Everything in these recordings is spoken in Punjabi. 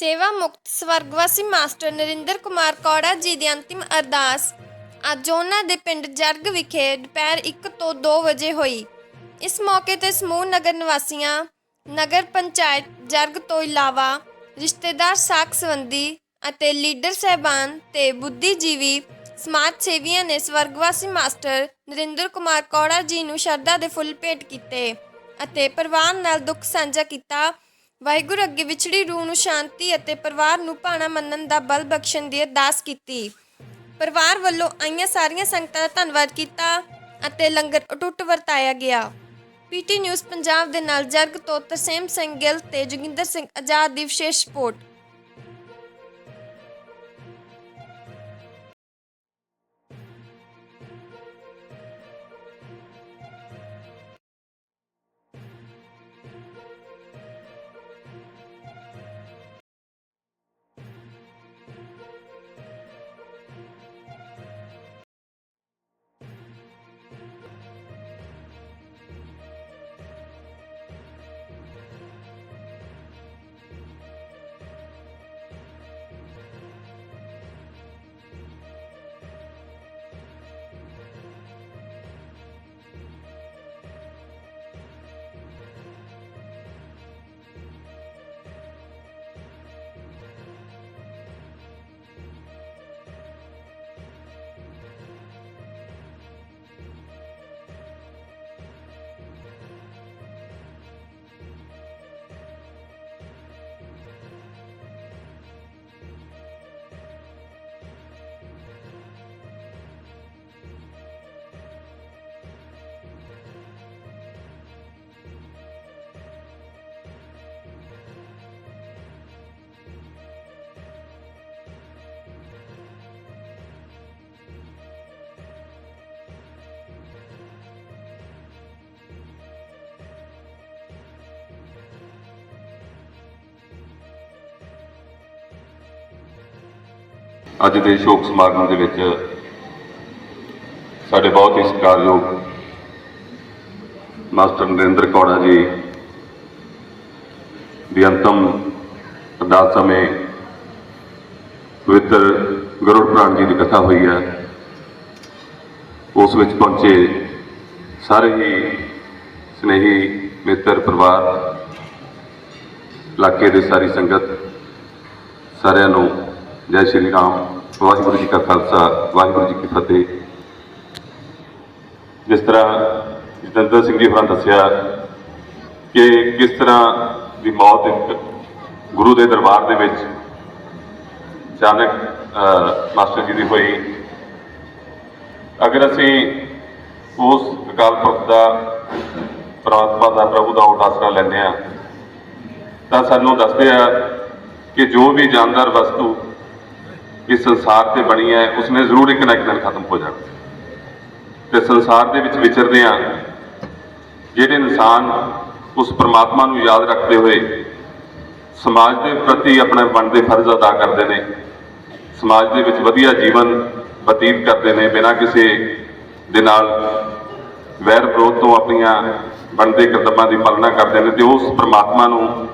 ਸੇਵਾ ਮੁਕਤ ਸਵਰਗਵਾਸੀ ਮਾਸਟਰ ਨਰਿੰਦਰ ਕੁਮਾਰ ਕੌੜਾ ਜੀ ਦੀ ਅੰਤਿਮ ਅਰਦਾਸ। ਅੱਜ ਉਹਨਾਂ ਦੇ ਪਿੰਡ ਜਰਗ ਵਿਖੇ ਦੁਪਹਿਰ 1 ਤੋਂ 2 ਵਜੇ ਹੋਈ। ਇਸ ਮੌਕੇ ਤੇ ਸਮੂਹ ਨਗਰ ਨਿਵਾਸੀਆਂ, ਨਗਰ ਪੰਚਾਇਤ ਜਰਗ ਤੋਂ ਇਲਾਵਾ ਰਿਸ਼ਤੇਦਾਰ ਸਾਕ ਸੰਬੰਧੀ ਅਤੇ ਲੀਡਰ ਸਹਿਬਾਨ ਤੇ ਬੁੱਧੀਜੀਵੀ ਸਮਾਜ ਸੇਵੀਆਂ ਨੇ ਸਵਰਗਵਾਸੀ ਮਾਸਟਰ ਨਰਿੰਦਰ ਕੁਮਾਰ ਕੌੜਾ ਜੀ ਨੂੰ ਸ਼ਰਧਾ ਦੇ ਫੁੱਲ ਭੇਟ ਕੀਤੇ ਅਤੇ ਪਰਿਵਾਰ ਨਾਲ ਦੁੱਖ ਸਾਂਝਾ ਕੀਤਾ ਵਾਹਿਗੁਰੂ ਅੱਗੇ ਵਿਛੜੀ ਰੂਹ ਨੂੰ ਸ਼ਾਂਤੀ ਅਤੇ ਪਰਿਵਾਰ ਨੂੰ ਭਾਣਾ ਮੰਨਣ ਦਾ ਬਲ ਬਖਸ਼ਣ ਦੀ ਅਰਦਾਸ ਕੀਤੀ। ਪਰਿਵਾਰ ਵੱਲੋਂ ਆਈਆਂ ਸਾਰੀਆਂ ਸੰਗਤਾਂ ਦਾ ਧੰਨਵਾਦ ਕੀਤਾ ਅਤੇ ਲੰਗਰ ਅਟੁੱਟ ਵਰਤਾਇਆ ਗਿਆ। ਪੀਟੀ ਨਿਊਜ਼ ਪੰਜਾਬ ਦੇ ਨਾਲ ਜਰਗ ਤੋਂ ਤਰਸੇਮ ਸਿੰਘ ਗਿੱਲ ਤੇ ਜੋਗਿੰਦਰ ਸਿੰਘ ਆਜ਼ਾਦ ਦੀ ਵਿਸ਼ੇਸ਼ ਰਿਪੋਰਟ। ਅੱਜ ਦੇ ਸ਼ੋਕ ਸਮਾਗਮ ਦੇ ਵਿੱਚ ਸਾਡੇ ਬਹੁਤ ਹੀ ਸਤਿਕਾਰਯੋਗ ਮਾਸਟਰ ਨਰਿੰਦਰ ਕੌੜਾ ਜੀ ਦੀ ਅੰਤਮ ਅਰਦਾਸ ਸਮੇਂ ਪਵਿੱਤਰ ਗੁਰੂ ਪ੍ਰਾਨ ਜੀ ਦੀ ਕਥਾ ਹੋਈ ਹੈ। ਉਸ ਵਿੱਚ ਪਹੁੰਚੇ ਸਾਰੇ ਹੀ ਸਨੇਹੀ ਮਿੱਤਰ ਪਰਿਵਾਰ, ਇਲਾਕੇ ਦੇ ਸਾਰੀ ਸੰਗਤ, ਸਾਰਿਆਂ ਨੂੰ ਜੈ ਸ਼੍ਰੀ ਰਾਮ। ਵਾਹਿਗੁਰੂ ਜੀ ਕਾ ਖਾਲਸਾ, ਵਾਹਿਗੁਰੂ ਜੀ ਕੀ ਫਤਿਹ। ਜਿਸ ਤਰ੍ਹਾਂ ਜਤਿੰਦਰ ਸਿੰਘ ਜੀ ਹੋਰਾਂ ਦੱਸਿਆ ਕਿ ਕਿਸ ਤਰ੍ਹਾਂ ਦੀ ਮੌਤ ਇੱਕ ਗੁਰੂ ਦੇ ਦਰਬਾਰ ਦੇ ਵਿੱਚ ਅਚਾਨਕ ਮਾਸਟਰ ਜੀ ਦੀ ਹੋਈ। ਅਗਰ ਅਸੀਂ ਉਸ ਅਕਾਲ ਪੁਰਖ ਦਾ ਪ੍ਰਾਤਮਾ ਦਾ, ਪ੍ਰਭੂ ਦਾ ਓਟ ਲੈਂਦੇ ਆ ਤਾਂ ਸਾਨੂੰ ਦੱਸਦੇ ਆ ਕਿ ਜੋ ਵੀ ਜਾਨਦਾਰ ਵਸਤੂ ਇਸ ਸੰਸਾਰ ਤੇ ਬਣੀ ਹੈ, ਉਸਨੇ ਜ਼ਰੂਰ ਇੱਕ ਨਾ ਇੱਕ ਦਿਨ ਖਤਮ ਹੋ ਜਾਣਾ। ਤੇ ਸੰਸਾਰ ਦੇ ਵਿੱਚ ਵਿਚਰਦੇ ਆ ਜਿਹੜੇ ਇਨਸਾਨ ਉਸ ਪਰਮਾਤਮਾ ਨੂੰ ਯਾਦ ਰੱਖਦੇ ਹੋਏ ਸਮਾਜ ਦੇ ਪ੍ਰਤੀ ਆਪਣੇ ਬਣਦੇ ਫਰਜ਼ ਅਦਾ ਕਰਦੇ ਨੇ, ਸਮਾਜ ਦੇ ਵਿੱਚ ਵਧੀਆ ਜੀਵਨ ਬਤੀਤ ਕਰਦੇ ਨੇ, ਬਿਨਾਂ ਕਿਸੇ ਦੇ ਨਾਲ ਵੈਰ ਵਿਰੋਧ ਤੋਂ ਆਪਣੀਆਂ ਬਣਦੇ ਕਰਤੱਵਾਂ ਦੀ ਪਾਲਣਾ ਕਰਦੇ ਨੇ, ਤੇ ਉਸ ਪਰਮਾਤਮਾ ਨੂੰ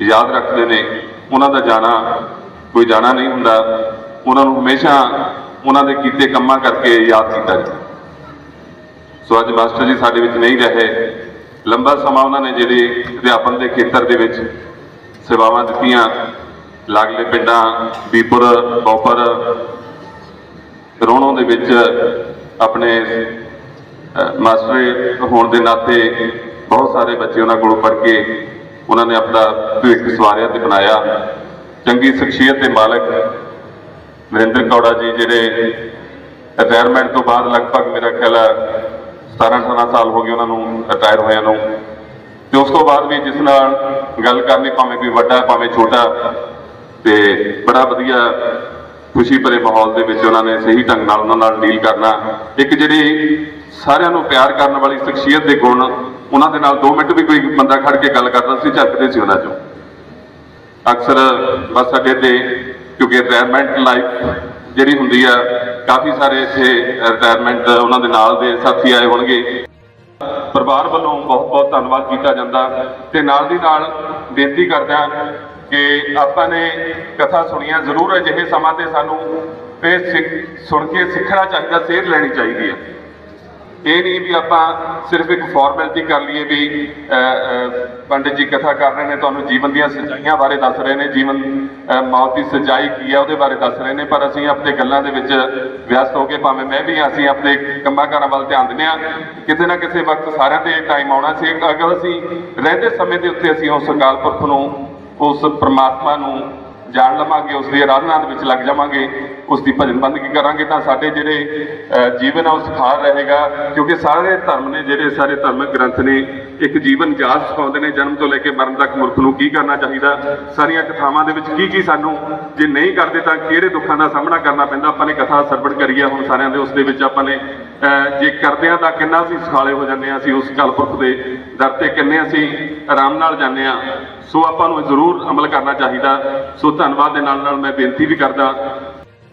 ਯਾਦ ਰੱਖਦੇ ਨੇ, ਉਹਨਾਂ ਦਾ ਜਾਣਾ ਕੋਈ ਜਾਣਾ ਨਹੀਂ ਹੁੰਦਾ। ਉਹਨਾਂ ਨੂੰ ਹਮੇਸ਼ਾ ਉਹਨਾਂ ਦੇ ਕੀਤੇ ਕੰਮਾਂ ਕਰਕੇ ਯਾਦ ਕੀਤਾ ਜਾਂਦਾ। ਸੋ ਅੱਜ ਮਾਸਟਰ ਜੀ ਸਾਡੇ ਵਿੱਚ ਨਹੀਂ ਰਹੇ। ਲੰਬਾ ਸਮਾਂ ਉਹਨਾਂ ਨੇ ਜਿਹੜੇ ਅਧਿਆਪਨ ਦੇ ਖੇਤਰ ਦੇ ਵਿੱਚ ਸੇਵਾਵਾਂ ਦਿੱਤੀਆਂ। ਲਾਗਲੇ ਪਿੰਡਾਂ ਬੀਪੁਰ, ਬੌਪਰ, ਰੋਣੋਂ ਦੇ ਵਿੱਚ ਆਪਣੇ ਮਾਸਟਰ ਹੋਣ ਦੇ ਨਾਤੇ ਬਹੁਤ ਸਾਰੇ ਬੱਚੇ ਉਹਨਾਂ ਕੋਲੋਂ ਪੜ੍ਹ ਕੇ ਉਹਨਾਂ ਨੇ ਆਪਣਾ ਭਵਿੱਖ ਸਵਾਰਿਆ ਤੇ ਬਣਾਇਆ ਚੰਗੀ ਸ਼ਖਸੀਅਤ ਦੇ ਮਾਲਕ ਨਰਿੰਦਰ ਕੌੜਾ ਜੀ, ਜਿਹੜੇ ਰਿਟਾਇਰਮੈਂਟ ਤੋਂ ਬਾਅਦ ਲਗਭਗ ਮੇਰਾ ਖਿਆਲ ਆ 17 18 ਸਾਲ ਹੋ ਗਏ ਉਹਨਾਂ ਨੂੰ ਰਿਟਾਇਰ ਹੋਇਆਂ ਨੂੰ। ਤੇ ਉਸ ਤੋਂ ਬਾਅਦ ਵੀ ਜਿਸ ਨਾਲ ਗੱਲ ਕਰਨੀ ਭਾਵੇਂ ਕੋਈ ਵੱਡਾ, ਭਾਵੇਂ ਛੋਟਾ, ਤੇ ਬੜਾ ਵਧੀਆ ਖੁਸ਼ੀ ਭਰੇ ਮਾਹੌਲ ਦੇ ਵਿੱਚ ਉਹਨਾਂ ਨੇ ਸਹੀ ਢੰਗ ਨਾਲ ਉਹਨਾਂ ਨਾਲ ਡੀਲ ਕਰਨਾ। ਇੱਕ ਜਿਹੜੀ ਸਾਰਿਆਂ ਨੂੰ ਪਿਆਰ ਕਰਨ ਵਾਲੀ ਸ਼ਖਸੀਅਤ ਦੇ ਗੁਣ, ਉਹਨਾਂ ਦੇ ਨਾਲ 2 ਮਿੰਟ ਵੀ ਕੋਈ ਬੰਦਾ ਖੜ ਕੇ ਗੱਲ ਕਰਦਾ ਸੀ ਝੱਕਦੇ ਸੀ ਉਹਨਾਂ ਚੋਂ। ਅਕਸਰ ਬੱਸ ਅੱਡੇ ਤੇ, ਕਿਉਂਕਿ ਰਿਟਾਇਰਮੈਂਟ ਲਾਈਫ ਜਿਹੜੀ ਹੁੰਦੀ ਆ, ਕਾਫੀ ਸਾਰੇ ਇੱਥੇ ਰਿਟਾਇਰਮੈਂਟ ਉਹਨਾਂ ਦੇ ਨਾਲ ਦੇ ਸਾਥੀ ਆਏ ਹੋਣਗੇ। ਪਰਿਵਾਰ ਵੱਲੋਂ ਬਹੁਤ ਬਹੁਤ ਧੰਨਵਾਦ ਕੀਤਾ ਜਾਂਦਾ ਤੇ ਨਾਲ ਦੀ ਨਾਲ ਬੇਨਤੀ ਕਰਦਾ ਕਿ ਆਪਾਂ ਨੇ ਕਥਾ ਸੁਣੀਆਂ ਜ਼ਰੂਰ ਅਜਿਹੇ ਸਮਾਂ ਤੇ ਸਾਨੂੰ ਇਹ ਸਿੱਖ- ਸੁਣ ਕੇ ਸਿੱਖਣਾ ਚਾਹੀਦਾ, ਸੇਧ ਲੈਣੀ ਚਾਹੀਦੀ ਹੈ। ਇਹ ਨਹੀਂ ਵੀ ਆਪਾਂ ਸਿਰਫ ਇੱਕ ਫਾਰਮੈਲਿਟੀ ਕਰ ਲਈਏ ਵੀ ਪੰਡਿਤ ਜੀ ਕਥਾ ਕਰ ਰਹੇ ਨੇ, ਤੁਹਾਨੂੰ ਜੀਵਨ ਦੀਆਂ ਸੱਚਾਈਆਂ ਬਾਰੇ ਦੱਸ ਰਹੇ ਨੇ, ਜੀਵਨ ਮੌਤ ਦੀ ਸੱਚਾਈ ਕੀ ਹੈ ਉਹਦੇ ਬਾਰੇ ਦੱਸ ਰਹੇ ਨੇ, ਪਰ ਅਸੀਂ ਆਪਣੇ ਗੱਲਾਂ ਦੇ ਵਿੱਚ ਵਿਅਸਤ ਹੋ ਕੇ ਭਾਵੇਂ ਮੈਂ ਵੀ ਅਸੀਂ ਆਪਣੇ ਕੰਮਾਂ ਕਾਰਾਂ ਵੱਲ ਧਿਆਨ ਦਿੰਦੇ ਹਾਂ। ਕਿਤੇ ਨਾ ਕਿਸੇ ਵਕਤ ਸਾਰਿਆਂ ਦੇ ਟਾਈਮ ਆਉਣਾ ਸੀ। ਅਗਰ ਅਸੀਂ ਰਹਿੰਦੇ ਸਮੇਂ ਦੇ ਉੱਤੇ ਅਸੀਂ ਉਸ ਅਕਾਲ ਪੁਰਖ ਨੂੰ, ਉਸ ਪ੍ਰਮਾਤਮਾ ਨੂੰ ਜਾਣ ਲਵਾਂਗੇ, ਉਸ ਦੀ ਆਰਾਧਨਾ ਦੇ ਵਿੱਚ ਲੱਗ ਜਾਵਾਂਗੇ ਉਸ ਦੀ ਭਜਨ ਬੰਦਗੀ ਕਰਾਂਗੇ ਤਾਂ ਸਾਡੇ ਜਿਹੜੇ ਜੀਵਨ ਆ ਉਹ ਸੁਖਾਰ ਰਹੇਗਾ, ਕਿਉਂਕਿ ਸਾਰੇ ਧਰਮ ਨੇ ਜਿਹੜੇ ਸਾਰੇ ਧਾਰਮਿਕ ਗ੍ਰੰਥ ਨੇ, ਇੱਕ ਜੀਵਨ ਜਾਚ ਸਿਖਾਉਂਦੇ ਨੇ, ਜਨਮ ਤੋਂ ਲੈ ਕੇ ਮਰਨ ਤੱਕ ਮਨੁੱਖ ਨੂੰ ਕੀ ਕਰਨਾ ਚਾਹੀਦਾ, ਸਾਰੀਆਂ ਕਥਾਵਾਂ ਦੇ ਵਿੱਚ ਕੀ ਕੀ ਸਾਨੂੰ ਜੇ ਨਹੀਂ ਕਰਦੇ ਤਾਂ ਕਿਹੜੇ ਦੁੱਖਾਂ ਦਾ ਸਾਹਮਣਾ ਕਰਨਾ ਪੈਂਦਾ, ਆਪਾਂ ਨੇ ਕਥਾ ਸਰਵਣ ਕਰੀ ਆ, ਹੁਣ ਸਾਰਿਆਂ ਦੇ ਉਸ ਦੇ ਵਿੱਚ ਆਪਾਂ ਨੇ ਜੇ ਕਰਦੇ ਆ ਤਾਂ ਕਿੰਨਾ ਅਸੀਂ ਸੁਖਾਲੇ ਹੋ ਜਾਂਦੇ ਆ, ਅਸੀਂ ਉਸ ਕਲਪੁਰਖ ਦੇ ਦਰ ਤੇ ਕਿੰਨੇ ਅਸੀਂ ਆਰਾਮ ਨਾਲ ਜਾਂਦੇ ਆ, ਸੋ ਆਪਾਂ ਨੂੰ ਜ਼ਰੂਰ ਅਮਲ ਕਰਨਾ ਚਾਹੀਦਾ, ਸੋ ਧੰਨਵਾਦ ਦੇ ਨਾਲ ਨਾਲ ਮੈਂ ਬੇਨਤੀ ਵੀ ਕਰਦਾ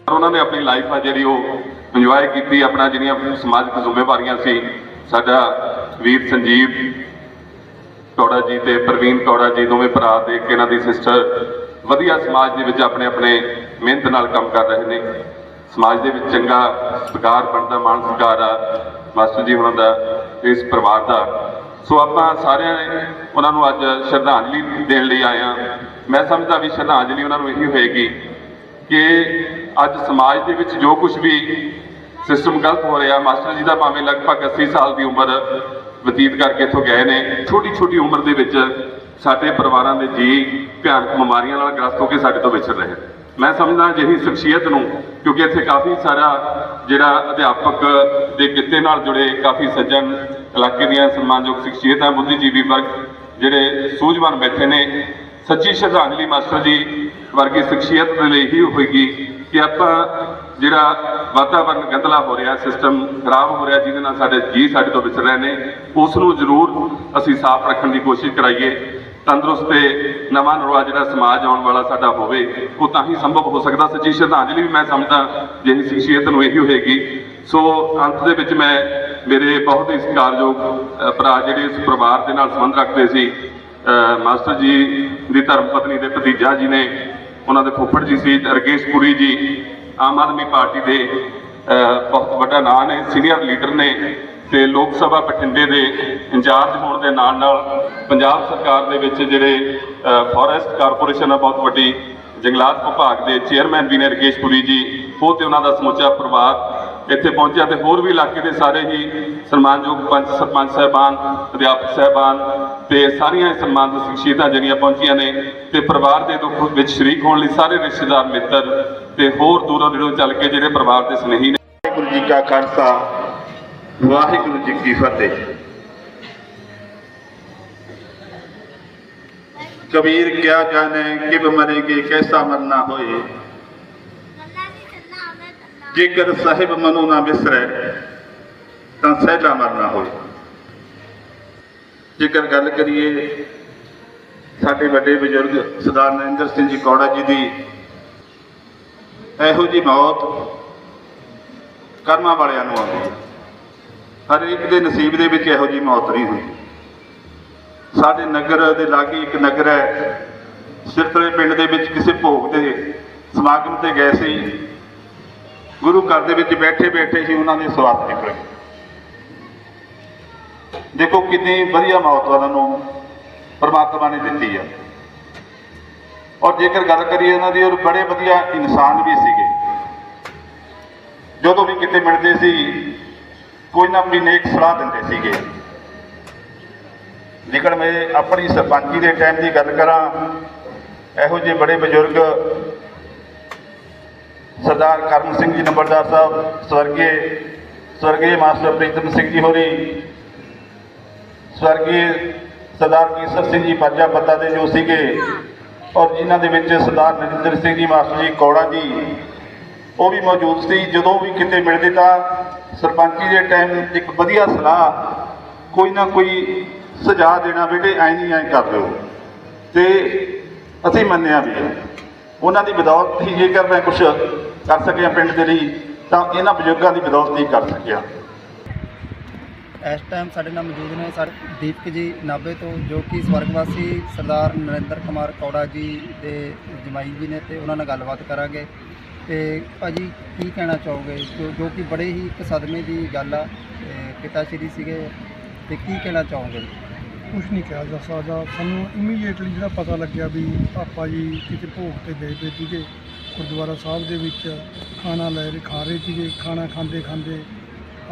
ਉਹਨਾਂ ਨੇ ਆਪਣੀ ਲਾਈਫ ਆ ਜਿਹੜੀ ਉਹ ਇੰਜੋਏ ਕੀਤੀ, ਆਪਣਾ ਜਿਹੜੀਆਂ ਸਮਾਜਿਕ ਜ਼ਿੰਮੇਵਾਰੀਆਂ ਸੀ। ਸਾਡਾ ਵੀਰ ਸੰਜੀਵ ਕੌੜਾ ਜੀ ਤੇ ਪ੍ਰਵੀਨ ਕੌੜਾ ਜੀ ਦੋਵੇਂ ਭਰਾ ਤੇ ਇੱਕ ਇਹਨਾਂ ਦੀ ਸਿਸਟਰ ਵਧੀਆ ਸਮਾਜ ਦੇ ਵਿੱਚ ਆਪਣੇ ਆਪਣੇ ਮਿਹਨਤ ਨਾਲ ਕੰਮ ਕਰ ਰਹੇ ਨੇ। ਸਮਾਜ ਦੇ ਵਿੱਚ ਚੰਗਾ ਸਤਿਕਾਰ ਬਣਦਾ, ਮਾਣ ਸਤਿਕਾਰ ਆ ਮਾਸਟਰ ਜੀ ਉਹਨਾਂ ਦਾ, ਇਸ ਪਰਿਵਾਰ ਦਾ। ਸੋ ਆਪਾਂ ਸਾਰਿਆਂ ਨੇ ਉਹਨਾਂ ਨੂੰ ਅੱਜ ਸ਼ਰਧਾਂਜਲੀ ਦੇਣ ਲਈ ਆਏ ਹਾਂ। ਮੈਂ ਸਮਝਦਾ ਵੀ ਸ਼ਰਧਾਂਜਲੀ ਉਹਨਾਂ ਨੂੰ ਇਹੀ ਹੋਏਗੀ ਕਿ ਅੱਜ ਸਮਾਜ ਦੇ ਵਿੱਚ ਜੋ ਕੁਝ ਵੀ ਸਿਸਟਮ ਗਲਤ ਹੋ ਰਿਹਾ, ਮਾਸਟਰ ਜੀ ਦਾ ਭਾਵੇਂ ਲਗਭਗ 80 ਸਾਲ ਦੀ ਉਮਰ ਬਤੀਤ ਕਰਕੇ ਇੱਥੋਂ ਗਏ ਨੇ ਛੋਟੀ ਛੋਟੀ ਉਮਰ ਦੇ ਵਿੱਚ ਸਾਡੇ ਪਰਿਵਾਰਾਂ ਦੇ ਜੀ ਭਿਆਨਕ ਬਿਮਾਰੀਆਂ ਨਾਲ ਗ੍ਰਸਤ ਹੋ ਕੇ ਸਾਡੇ ਤੋਂ ਵਿਛੜ ਰਹੇ ਮੈਂ ਸਮਝਦਾ ਜਿਹੀ ਸ਼ਖਸੀਅਤ ਨੂੰ, ਕਿਉਂਕਿ ਇੱਥੇ ਕਾਫੀ ਸਾਰਾ ਜਿਹੜਾ ਅਧਿਆਪਕ ਦੇ ਕਿੱਤੇ ਨਾਲ ਜੁੜੇ ਕਾਫੀ ਸੱਜਣ ਇਲਾਕੇ ਦੀਆਂ ਸਨਮਾਨਯੋਗ ਸ਼ਖਸੀਅਤਾਂ ਬੁੱਧੀਜੀਵੀ ਵਰਗ ਜਿਹੜੇ ਸੂਝਵਾਨ ਬੈਠੇ ਨੇ, ਸੱਚੀ ਸ਼ਰਧਾਂਜਲੀ ਮਾਸਟਰ ਜੀ ਵਰਗੀ ਸ਼ਖਸੀਅਤ ਦੇ ਲਈ ਹੀ ਹੋਏਗੀ। ਕਿ ਆਪਾਂ ਜਿਹੜਾ ਵਾਤਾਵਰਨ ਗੰਦਲਾ ਹੋ ਰਿਹਾ ਸਿਸਟਮ ਖਰਾਬ ਹੋ ਰਿਹਾ, ਜਿਹਦੇ ਨਾਲ ਸਾਡੇ ਜੀ ਸਾਡੇ ਤੋਂ ਵਿਛੜ ਰਹੇ ਨੇ ਉਸ ਨੂੰ ਜ਼ਰੂਰ ਅਸੀਂ ਸਾਫ਼ ਰੱਖਣ ਦੀ ਕੋਸ਼ਿਸ਼ ਕਰਾਈਏ। ਤੰਦਰੁਸਤ ਤੇ ਨਵਾਂ ਨਰਵਾ ਜਿਹੜਾ ਸਮਾਜ ਆਉਣ ਵਾਲਾ ਸਾਡਾ ਹੋਵੇ, ਉਹ ਤਾਂ ਹੀ ਸੰਭਵ ਹੋ ਸਕਦਾ। ਸੱਚੀ ਸ਼ਰਧਾਂਜਲੀ ਵੀ ਮੈਂ ਸਮਝਦਾ ਜਿਹੀ ਸ਼ਖਸੀਅਤ ਨੂੰ ਇਹੀ ਹੋਏਗੀ। ਸੋ ਅੰਤ ਦੇ ਵਿੱਚ ਮੈਂ ਮੇਰੇ ਬਹੁਤ ਹੀ ਸਤਿਕਾਰਯੋਗ ਭਰਾ ਜਿਹੜੇ ਇਸ ਪਰਿਵਾਰ ਦੇ ਨਾਲ ਸੰਬੰਧ ਰੱਖਦੇ ਸੀ ਮਾਸਟਰ ਜੀ ਦੀ ਧਰਮ ਪਤਨੀ ਦੇ ਭਤੀਜਾ ਜੀ ਨੇ ਉਹਨਾਂ ਦੇ ਫੁੱਫੜ ਜੀ ਸੀ ਰਕੇਸ਼ ਪੁਰੀ ਜੀ, ਆਮ ਆਦਮੀ ਪਾਰਟੀ ਦੇ ਬਹੁਤ ਵੱਡਾ ਨਾਂ ਨੇ ਸੀਨੀਅਰ ਲੀਡਰ ਨੇ ਤੇ ਲੋਕ ਸਭਾ ਬਠਿੰਡੇ ਦੇ ਇੰਚਾਰਜ ਹੋਣ ਦੇ ਨਾਲ ਨਾਲ ਪੰਜਾਬ ਸਰਕਾਰ ਦੇ ਵਿੱਚ ਜਿਹੜੇ ਫੋਰੈਸਟ ਕਾਰਪੋਰੇਸ਼ਨ ਆ, ਬਹੁਤ ਵੱਡੀ ਜੰਗਲਾਤ ਵਿਭਾਗ ਦੇ ਚੇਅਰਮੈਨ ਵੀ ਨੇ ਰਕੇਸ਼ ਪੁਰੀ ਜੀ, ਉਹ ਤੇ ਉਹਨਾਂ ਦਾ ਸਮੁੱਚਾ ਪਰਿਵਾਰ ਇੱਥੇ ਪਹੁੰਚਿਆ ਤੇ ਹੋਰ ਵੀ ਇਲਾਕੇ ਦੇ ਸਾਰੇ ਹੀ ਸਨਮਾਨਯੋਗ ਪੰਚ ਸਰਪੰਚ ਸਾਹਿਬਾਨ, ਅਧਿਆਪਕ ਸਾਹਿਬਾਨ ਤੇ ਸਾਰੀਆਂ ਹੀ ਸਨਮਾਨਿਤ ਸ਼ਖਸੀਅਤਾਂ ਜਿਹੜੀਆਂ ਪਹੁੰਚੀਆਂ ਨੇ ਤੇ ਪਰਿਵਾਰ ਦੇ ਦੁੱਖ ਵਿੱਚ ਸ਼ਰੀਕ ਹੋਣ ਲਈ ਸਾਰੇ ਰਿਸ਼ਤੇਦਾਰ, ਮਿੱਤਰ ਤੇ ਹੋਰ ਦੂਰੋਂ ਦੂਰੋਂ ਚੱਲ ਕੇ ਜਿਹੜੇ ਪਰਿਵਾਰ ਦੇ ਸਨੇਹੀ ਨੇ। ਵਾਹਿਗੁਰੂ ਜੀ ਕਾ ਖਾਲਸਾ, ਵਾਹਿਗੁਰੂ ਜੀ ਕੀ ਫਤਿਹ। ਕਬੀਰ ਕਿਆ ਜਾਣੇ ਕਿਬ ਮਰੇਗੇ, ਕੈਸਾ ਮਰਨਾ ਹੋਏ? ਜੇਕਰ ਸਾਹਿਬ ਮਨੋ ਨਾ ਵਿਸਰੈ ਤਾਂ ਸਹਿਜਾ ਮਰਨਾ ਹੋਏ। ਜੇਕਰ ਗੱਲ ਕਰੀਏ ਸਾਡੇ ਵੱਡੇ ਬਜ਼ੁਰਗ ਸਰਦਾਰ ਨਰਿੰਦਰ ਸਿੰਘ ਜੀ ਕੌੜਾ ਜੀ ਦੀ, ਇਹੋ ਜੀ ਮੌਤ ਕਰਮਾਂ ਵਾਲਿਆਂ ਨੂੰ ਆਉਂਦੀ ਹੈ। ਹਰ ਇੱਕ ਦੇ ਨਸੀਬ ਦੇ ਵਿੱਚ ਇਹੋ ਜੀ ਮੌਤ ਨਹੀਂ ਹੁੰਦੀ। ਸਾਡੇ ਨਗਰ ਦੇ ਲਾਗੇ ਇੱਕ ਨਗਰ ਹੈ, ਸਿਰਤਲੇ ਪਿੰਡ ਦੇ ਵਿੱਚ ਕਿਸੇ ਭੋਗ ਦੇ ਸਮਾਗਮ ਤੇ ਗਏ ਸੀ। ਗੁਰੂ ਘਰ ਦੇ ਵਿੱਚ ਬੈਠੇ ਬੈਠੇ ਹੀ ਉਹਨਾਂ ਦੇ ਸਵਾਸ ਨਿਕਲ। ਦੇਖੋ ਕਿੰਨੀ ਵਧੀਆ ਮੌਤ ਉਹਨਾਂ ਨੂੰ ਪਰਮਾਤਮਾ ਨੇ ਦਿੱਤੀ ਆ। ਔਰ ਜੇਕਰ ਗੱਲ ਕਰੀਏ ਉਹਨਾਂ ਦੀ, ਔਰ ਬੜੇ ਵਧੀਆ ਇਨਸਾਨ ਵੀ ਸੀਗੇ। ਜਦੋਂ ਵੀ ਕਿਤੇ ਮਿਲਦੇ ਸੀ, ਕੋਈ ਨਾ ਕੋਈ ਨੇਕ ਸਲਾਹ ਦਿੰਦੇ ਸੀਗੇ। ਲੇਕਿਨ ਮੈਂ ਆਪਣੀ ਸਰਪੰਚੀ ਦੇ ਟਾਈਮ ਦੀ ਗੱਲ ਕਰਾਂ, ਇਹੋ ਜਿਹੇ ਬੜੇ ਬਜ਼ੁਰਗ ਸਰਦਾਰ ਕਰਮ ਸਿੰਘ ਜੀ ਨੰਬਰਦਾਰ ਸਾਹਿਬ ਸਵਰਗੀ ਸਵਰਗੀ ਮਾਸਟਰ ਪ੍ਰੀਤਮ ਸਿੰਘ ਜੀ ਹੋਰੀ ਸਵਰਗੀ ਸਰਦਾਰ ਕੇਸਰ ਸਿੰਘ ਜੀ ਪਾਜਾ ਪੱਤਾ ਦੇ ਜੋ ਸੀਗੇ ਔਰ ਜਿਨ੍ਹਾਂ ਦੇ ਵਿੱਚ ਸਰਦਾਰ ਨਰਿੰਦਰ ਸਿੰਘ ਜੀ, ਮਾਸਟਰ ਜੀ ਕੌੜਾ ਜੀ, ਉਹ ਵੀ ਮੌਜੂਦ ਸੀ। ਜਦੋਂ ਵੀ ਕਿਤੇ ਮਿਲਦੇ ਤਾਂ ਸਰਪੰਚੀ ਦੇ ਟਾਈਮ ਇੱਕ ਵਧੀਆ ਸਲਾਹ ਕੋਈ ਨਾ ਕੋਈ ਸੁਝਾਅ ਦੇਣਾ ਬੇਟੇ, ਐ ਨਹੀਂ ਐ ਕਰ ਦਿਓ। ਤੇ ਅਸੀਂ ਮੰਨਿਆ ਵੀ ਉਹਨਾਂ ਦੀ ਬਦੌਲਤ ਹੀ ਜੇਕਰ ਮੈਂ ਕੁਝ ਕਰ ਸਕਿਆ ਪਿੰਡ ਦੇ ਲਈ ਤਾਂ ਇਹਨਾਂ ਬਜ਼ੁਰਗਾਂ ਦੀ ਬਦੌਲਤ ਹੀ ਕਰ ਸਕਿਆ। ਇਸ ਟਾਈਮ ਸਾਡੇ ਨਾਲ ਮੌਜੂਦ ਨੇ ਸਾਡੇ ਦੀਪਕ ਜੀ ਨਾਭੇ ਤੋਂ ਜੋ ਕਿ ਸਵਰਗਵਾਸੀ ਸਰਦਾਰ ਨਰਿੰਦਰ ਕੁਮਾਰ ਕੌੜਾ ਜੀ ਦੇ ਜਮਾਈ ਜੀ ਨੇ ਤੇ ਉਹਨਾਂ ਨਾਲ ਗੱਲਬਾਤ ਕਰਾਂਗੇ। ਤੇ ਭਾਜੀ ਕੀ ਕਹਿਣਾ ਚਾਹੋਗੇ? ਜੋ ਜੋ ਕਿ ਬੜੇ ਹੀ ਇੱਕ ਸਦਮੇ ਦੀ ਗੱਲ ਆ ਪਿਤਾ ਸ਼੍ਰੀ ਸੀਗੇ ਤੇ ਕੀ ਕਹਿਣਾ ਚਾਹੋਗੇ? ਕੁਛ ਨਹੀਂ ਕਿਹਾ ਜਾ ਸਕਦਾ। ਸਾਨੂੰ ਇਮੀਡੀਏਟਲੀ ਜਿਹੜਾ ਪਤਾ ਲੱਗਿਆ ਵੀ ਪਾਪਾ ਜੀ ਕਿਤੇ ਭੋਗ ਤੇ ਗਏ ਪਏ ਸੀਗੇ ਗੁਰਦੁਆਰਾ ਸਾਹਿਬ ਦੇ ਵਿੱਚ ਖਾਣਾ ਲੈ ਰਹੇ, ਖਾ ਰਹੇ ਸੀਗੇ। ਖਾਣਾ ਖਾਂਦੇ ਖਾਂਦੇ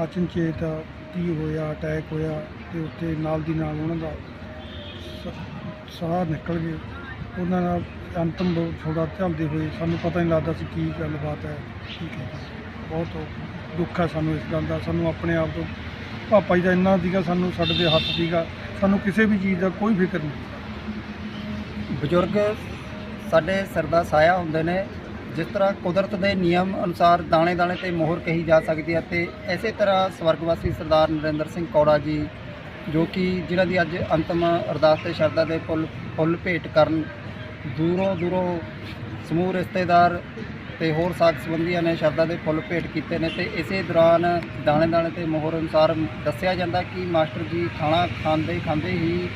ਅਚਨਚੇਤ ਕੀ ਹੋਇਆ, ਅਟੈਕ ਹੋਇਆ ਤੇ ਉੱਥੇ ਨਾਲ ਦੀ ਨਾਲ ਉਹਨਾਂ ਦਾ ਸਾਹ ਨਿਕਲ ਗਏ। ਉਹਨਾਂ ਦਾ ਅੰਤਮ ਛੋੜਾ ਝੱਲਦੇ ਹੋਏ ਸਾਨੂੰ ਪਤਾ ਨਹੀਂ ਲੱਗਦਾ ਸੀ ਕੀ ਗੱਲਬਾਤ ਹੈ ਠੀਕ ਹੈ ਬਹੁਤ ਦੁੱਖ ਹੈ ਸਾਨੂੰ ਇਸ ਗੱਲ ਦਾ। ਸਾਨੂੰ ਆਪਣੇ ਆਪ ਤੋਂ ਪਾਪਾ ਜੀ ਦਾ ਇੰਨਾ ਸੀਗਾ, ਸਾਨੂੰ ਸਾਡੇ ਦੇ ਹੱਥ ਸੀਗਾ। ਸਾਨੂੰ ਕਿਸੇ ਵੀ ਚੀਜ਼ ਦਾ ਕੋਈ ਫਿਕਰ ਨਹੀਂ। ਬਜ਼ੁਰਗ, ਸਾਡੇ ਸਿਰ ਦਾ ਸਾਇਆ ਹੁੰਦੇ ਨੇ। ਜਿਸ ਤਰ੍ਹਾਂ ਕੁਦਰਤ ਦੇ ਨਿਯਮ ਅਨੁਸਾਰ ਦਾਣੇ ਦਾਣੇ ਤੇ ਮੋਹਰ ਕਹੀ ਜਾ ਸਕਦੀ ਹੈ ਤੇ ਐਸੇ ਤਰ੍ਹਾਂ ਸਵਰਗਵਾਸੀ ਸਰਦਾਰ ਨਰਿੰਦਰ ਸਿੰਘ ਕੌੜਾ ਜੀ, ਜੋ ਕਿ ਜਿਨ੍ਹਾਂ ਦੀ ਅੱਜ ਅੰਤਮ ਅਰਦਾਸ ਤੇ ਸ਼ਰਧਾ ਦੇ ਫੁੱਲ ਫੁੱਲ ਭੇਟ ਕਰਨ ਦੂਰੋਂ ਦੂਰੋਂ ਸਮੂਹ ਰਿਸ਼ਤੇਦਾਰ ਤੇ ਹੋਰ ਸਾਕ ਸੰਬੰਧੀਆਂ ਨੇ ਸ਼ਰਧਾ ਦੇ ਫੁੱਲ ਭੇਟ ਕੀਤੇ ਨੇ ਤੇ ਇਸੇ ਦੌਰਾਨ ਦਾਣੇ ਦਾਣੇ ਤੇ ਮੋਹਰ ਅਨੁਸਾਰ ਦੱਸਿਆ ਜਾਂਦਾ ਕਿ ਮਾਸਟਰ ਜੀ ਖਾਣਾ ਖਾਂਦੇ ਖਾਂਦੇ ਹੀ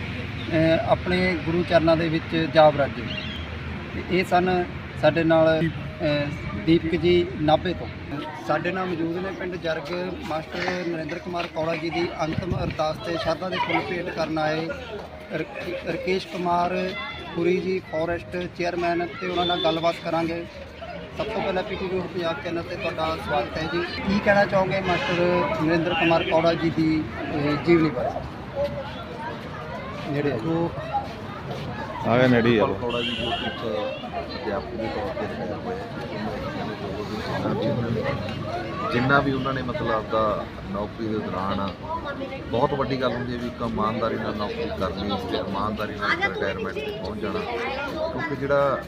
ਆਪਣੇ ਗੁਰੂ ਚਰਨਾਂ ਦੇ ਵਿੱਚ ਜਾ ਵਰਾਜੇ ਤੇ ਇਹ ਸਨ ਸਾਡੇ ਨਾਲ ਦੀਪਕ ਜੀ ਨਾਭੇ ਤੋਂ। ਸਾਡੇ ਨਾਲ ਮੌਜੂਦ ਨੇ ਪਿੰਡ ਜਰਗ ਮਾਸਟਰ ਨਰਿੰਦਰ ਕੁਮਾਰ ਕੌੜਾ ਜੀ ਦੀ ਅੰਤਮ ਅਰਦਾਸ ਤੇ ਸ਼ਰਧਾ ਦੇ ਫੁੱਲ ਭੇਟ ਕਰਨ ਆਏ। ਰਕ- ਰਕੇਸ਼ ਕੁਮਾਰ ਪੁਰੀ ਜੀ, ਫੋਰੈਸਟ ਚੇਅਰਮੈਨ ਤੇ ਉਹਨਾਂ ਨਾਲ ਗੱਲਬਾਤ ਕਰਾਂਗੇ। ਸਭ ਤੋਂ ਪਹਿਲਾਂ ਪੀਟੀਵੀ ਪੰਜਾਬ ਚੈਨਲ ਤੇ ਤੁਹਾਡਾ ਸਵਾਗਤ ਹੈ ਜੀ। ਕੀ ਕਹਿਣਾ ਚਾਹੋਗੇ ਮਾਸਟਰ ਨਰਿੰਦਰ ਕੁਮਾਰ ਕੌੜਾ ਜੀ ਦੀ ਜੀਵਨੀ ਬਾਰੇ? ਜਿਹੜੇ ਆ ਆ ਗਿਆ ਨੇੜੇ ਆ ਥੋੜਾ ਜੀ ਜੋ ਕੁਝ ਅਧਿਆਪਕ ਦੇ ਤੌਰ ਤੇ ਰਿਹਾ ਹੋਇਆ ਹੈ ਉਹਨਾਂ ਦੇ ਜੋ ਵੀ ਜਿੰਨਾ ਵੀ ਉਹਨਾਂ ਨੇ ਜਿੰਨਾ ਵੀ ਉਹਨਾਂ ਨੇ ਮਤਲਬ ਆਪਦਾ ਨੌਕਰੀ ਦੇ ਦੌਰਾਨ ਬਹੁਤ ਵੱਡੀ ਗੱਲ ਹੁੰਦੀ ਹੈ ਵੀ ਇੱਕ ਇਮਾਨਦਾਰੀ ਨਾਲ ਨੌਕਰੀ ਕਰਨੀ ਤੇ ਇਮਾਨਦਾਰੀ ਨਾਲ ਰਿਟਾਇਰਮੈਂਟ ਤੇ ਪਹੁੰਚ ਜਾਣਾ। ਕਿਉਂਕਿ ਜਿਹੜਾ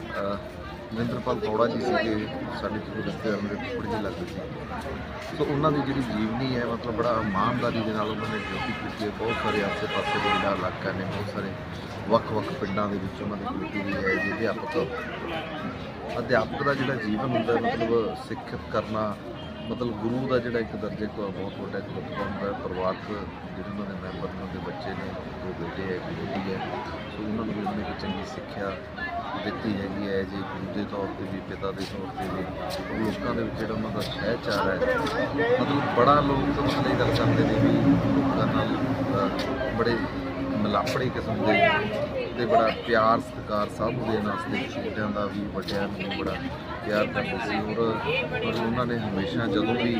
ਮਹਿੰਦਰਪਾਲ ਨਰਿੰਦਰਪਾਲ ਕੌੜਾ ਜੀ ਸੀਗੇ ਸਾਡੇ ਤੋਂ ਰਿਸ਼ਤੇਦਾਰ ਮੇਰੇ ਫੁੱਫੜ ਜੀ ਲੱਗਦੇ ਸੀ ਸੋ ਉਹਨਾਂ ਦੀ ਜਿਹੜੀ ਜੀਵਨੀ ਹੈ, ਮਤਲਬ ਬੜਾ ਇਮਾਨਦਾਰੀ ਦੇ ਨਾਲ ਉਹਨਾਂ ਨੇ ਡਿਊਟੀ ਕੀਤੀ ਹੈ। ਬਹੁਤ ਸਾਰੇ ਆਸੇ-ਪਾਸੇ ਦੇ ਜਿਹੜਾ ਇਲਾਕਾ ਨੇ, ਬਹੁਤ ਸਾਰੇ ਵੱਖ-ਵੱਖ ਪਿੰਡਾਂ ਦੇ ਵਿੱਚ ਉਹਨਾਂ ਦੀ ਡਿਊਟੀ ਵੀ ਹੈ ਜੀ ਅਧਿਆਪਕ। ਅਧਿਆਪਕ ਦਾ ਜਿਹੜਾ ਜੀਵਨ ਹੁੰਦਾ ਮਤਲਬ ਸਿੱਖਿਅਤ ਕਰਨਾ ਮਤਲਬ ਗੁਰੂ ਦਾ ਜਿਹੜਾ ਇੱਕ ਦਰਜੇ ਕੋ ਬਹੁਤ ਵੱਡਾ ਇੱਕ ਰੁਤਬਾ ਹੁੰਦਾ। ਪਰਿਵਾਰਕ ਜਿਹੜੇ ਉਹਨਾਂ ਦੇ ਮੈਂਬਰ ਨੇ, ਉਹਦੇ ਬੱਚੇ ਨੇ, ਦੋ ਬੇਟੇ ਹੈ, ਇੱਕ ਬੇਟੀ ਹੈ। ਸੋ ਉਹਨਾਂ ਨੂੰ ਵੀ ਉਹਨੇ ਇੱਕ ਚੰਗੀ ਸਿੱਖਿਆ ਦਿੱਤੀ ਹੈਗੀ ਹੈ, ਜੀ ਗੁਰੂ ਦੇ ਤੌਰ ਤੇ ਵੀ, ਪਿਤਾ ਦੇ ਤੌਰ ਤੇ ਵੀ। ਉਹ ਲੋਕਾਂ ਦੇ ਵਿੱਚ ਜਿਹੜਾ ਉਹਨਾਂ ਦਾ ਸਹਿਚਾਰ ਹੈ, ਮਤਲਬ ਬੜਾ ਲੋਕ ਤਾਂ ਉਹਨਾਂ ਲਈ ਗੱਲ ਕਰਦੇ ਨੇ ਵੀ ਲੋਕਾਂ ਨਾਲ ਬੜੇ ਮਿਲਾਪੜੇ ਕਿਸਮ ਦੇ ਤੇ ਬੜਾ ਪਿਆਰ, ਸਤਿਕਾਰ ਸਭ ਦੇ ਨਾਲ ਵਾਸਤੇ ਛੋਟਿਆਂ ਦਾ ਵੀ ਵੱਡਿਆਂ ਨੂੰ ਬੜਾ ਪਿਆਰ ਕਰਦੇ ਸੀ ਔਰ ਔਰ ਉਹਨਾਂ ਨੇ ਹਮੇਸ਼ਾ ਜਦੋਂ ਵੀ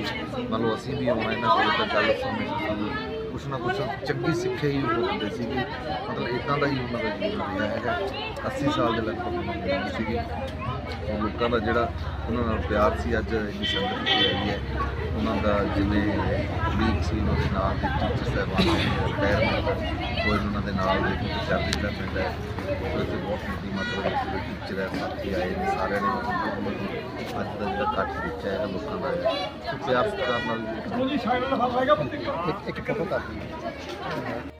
ਮੰਨ ਲਓ ਅਸੀਂ ਵੀ ਆਉਣਾ, ਇਹਨਾਂ ਕੋਲ ਤਾਂ ਗੱਲ ਸਮੇਂ ਸਾਨੂੰ ਕੁਛ ਨਾ ਕੁਛ ਚੰਗੀ ਸਿੱਖਿਆ ਹੀ ਉਹ ਦਿੰਦੇ ਸੀਗੇ। ਮਤਲਬ ਇਦਾਂ ਦਾ ਹੀ ਉਹਨਾਂ ਦਾ ਜੀਵਨ ਰਿਹਾ ਹੈਗਾ। 80 ਸਾਲ ਦੇ ਲਗਭਗ ਸੀਗੇ। ਉਹ ਲੋਕਾਂ ਦਾ ਜਿਹੜਾ ਉਹਨਾਂ ਨਾਲ ਪਿਆਰ ਸੀ ਅੱਜ ਇੰਨੀ ਸੰਗਤ ਤੇ ਆਈ ਹੈ। ਉਹਨਾਂ ਦਾ ਜਿੰਨੇ ਲੀਕ ਸੀ ਉਹਨਾਂ ਦੇ ਨਾਲ ਦੇ ਟੀਚਰ ਸਾਹਿਬਾਨ ਨੇ ਰਿਟਾਇਰਮੈਂਟ ਕੋਈ ਉਹਨਾਂ ਦੇ ਨਾਲ ਦੇ ਕੋਈ ਚੱਲਦੀ ਜਿਹੜਾ ਪਿੰਡ ਹੈ। ਤੇ ਬਹੁਤ ਵੱਡੀ ਮਾਤਰਾ ਵਿੱਚ ਟੀਚਰ ਹੈ ਸਾਥੀ ਆਏ ਨੇ ਸਾਰਿਆਂ ਨੇ ਅੱਜ ਦਾ ਜਿਹੜਾ ਕੱਟ ਵਿੱਚ ਹੈ ਲੋਕਾਂ ਦਾ। ਪਿਆਰ ਸਤਿਕਾਰ ਨਾਲ ਇੱਕ ਇੱਕ ਫੋਟੋ ਕਰ